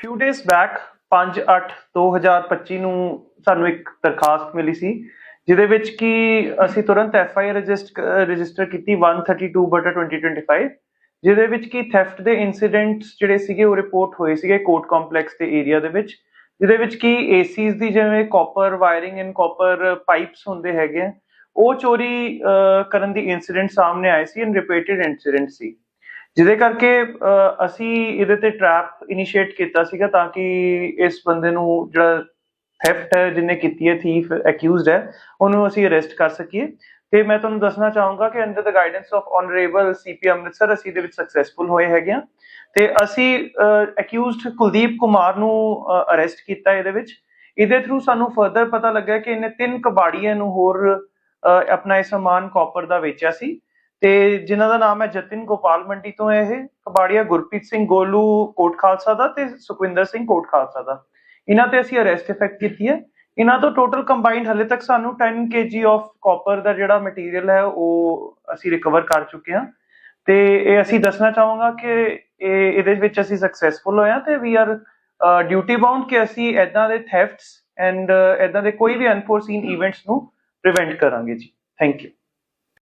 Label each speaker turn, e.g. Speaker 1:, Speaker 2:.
Speaker 1: ਫਿਊ days back 5/8/2025 ਨੂੰ ਸਾਨੂੰ ਇੱਕ ਦਰਖਾਸਤ ਮਿਲੀ ਸੀ, ਜਿਹਦੇ ਵਿੱਚ ਕਿ ਅਸੀਂ ਤੁਰੰਤ ਐਫ ਆਈ ਆਰ ਰਜਿਸਟਰ ਕੀਤੀ 132/2025 ਜਿਹਦੇ ਵਿੱਚ ਕਿ ਥੈਫਟ ਦੇ ਇਨਸੀਡੈਂਟਸ ਜਿਹੜੇ ਸੀਗੇ ਉਹ ਰਿਪੋਰਟ ਹੋਏ ਸੀਗੇ ਕੋਰਟ ਕੰਪਲੈਕਸ ਦੇ ਏਰੀਆ ਦੇ ਵਿੱਚ, ਜਿਹਦੇ ਵਿੱਚ ਕਿ ਏਸੀਸ ਦੀ ਜਿਵੇਂ copper wiring and copper pipes ਹੁੰਦੇ ਹੈਗੇ ਆ, ਉਹ ਚੋਰੀ ਕਰਨ ਦੀ ਇਨਸੀਡੈਂਟ ਸਾਹਮਣੇ ਆਏ ਸੀ ਐਂਡ ਰਿਪੀਟਡ ਇਨਸੀਡੈਂਟ ਸੀ। ਜਿਹਦੇ ਕਰਕੇ ਅਸੀਂ ਇਹਦੇ ਤੇ ਟਰੈਪ ਇਨੀਸ਼ੀਏਟ ਕੀਤਾ ਸੀਗਾ ਤਾਂ ਕਿ ਇਸ ਬੰਦੇ ਨੂੰ ਜਿਹੜਾ ਥੈਫਟ ਹੈ, ਜਿਹਨੇ ਕੀਤੀ ਹੈ ਥੀਫ ਅਕਿਊਜ਼ਡ ਹੈ, ਉਹਨੂੰ ਅਸੀਂ ਅਰੈਸਟ ਕਰ ਸਕੀਏ। ਤੇ ਮੈਂ ਤੁਹਾਨੂੰ ਦੱਸਣਾ ਚਾਹੂੰਗਾ ਕਿ under the guidance of honourable CP Amritsar ਅਸੀਂ ਇਹਦੇ ਵਿੱਚ ਸਕਸੈਸਫੁਲ ਹੋਏ ਹੈਗੇ ਆ ਤੇ ਅਸੀਂ ਅਕਿਊਜ਼ਡ ਕੁਲਦੀਪ ਕੁਮਾਰ ਨੂੰ ਅਰੈਸਟ ਕੀਤਾ ਇਹਦੇ ਵਿੱਚ। ਇਹਦੇ ਥਰੂ ਸਾਨੂੰ ਫਰਦਰ ਪਤਾ ਲੱਗਾ ਕਿ ਇਹਨੇ ਤਿੰਨ ਕਬਾੜੀਆਂ ਨੂੰ ਹੋਰ ਆਪਣਾ ਇਹ ਸਮਾਨ ਕਾਪਰ ਦਾ ਵੇਚਿਆ ਸੀ। ਤੇ ਜਿਨ੍ਹਾਂ ਦਾ ਨਾਮ ਹੈ ਜਤਿਨ ਗੋਪਾਲ ਮੰਡੀ ਤੋਂ ਇਹ ਕਬਾੜੀਆ ਗੁਰਪ੍ਰੀਤ ਸਿੰਘ ਗੋਲੂ ਕੋਟ ਖਾਲਸਾ ਦਾ ਤੇ ਸੁਖਵਿੰਦਰ ਸਿੰਘ ਕੋਟ ਖਾਲਸਾ ਦਾ। ਇਹਨਾਂ ਤੇ ਅਸੀਂ ਅਰੈਸਟ ਇਫੈਕਟ ਕੀਤੀ ਹੈ। ਇਹਨਾਂ ਤੋਂ ਟੋਟਲ ਕੰਬਾਈਨਡ ਹਲੇ ਤੱਕ ਸਾਨੂੰ 10 kg ਆਫ ਕਾਪਰ ਦਾ ਜਿਹੜਾ ਮਟੀਰੀਅਲ ਹੈ ਉਹ ਅਸੀਂ ਰਿਕਵਰ ਕਰ ਚੁੱਕੇ ਹਾਂ। ਤੇ ਇਹ ਅਸੀਂ ਦੱਸਣਾ ਚਾਹਾਂਗਾ ਕਿ ਇਹ ਇਹਦੇ ਵਿੱਚ ਅਸੀਂ ਸਕਸੈਸਫੁਲ ਹੋਏ ਹਾਂ ਤੇ ਵੀ ਆਰ ਡਿਊਟੀ ਬਾਉਂਡ ਕਿ ਅਸੀਂ ਐਦਾਂ ਦੇ ਥੈਫਟਸ ਐਂਡ ਐਦਾਂ ਦੇ ਕੋਈ ਵੀ ਅਨਫੋਰਸੀਨ ਇਵੈਂਟਸ ਨੂੰ ਪ੍ਰੀਵੈਂਟ ਕਰਾਂਗੇ ਜੀ। Thank you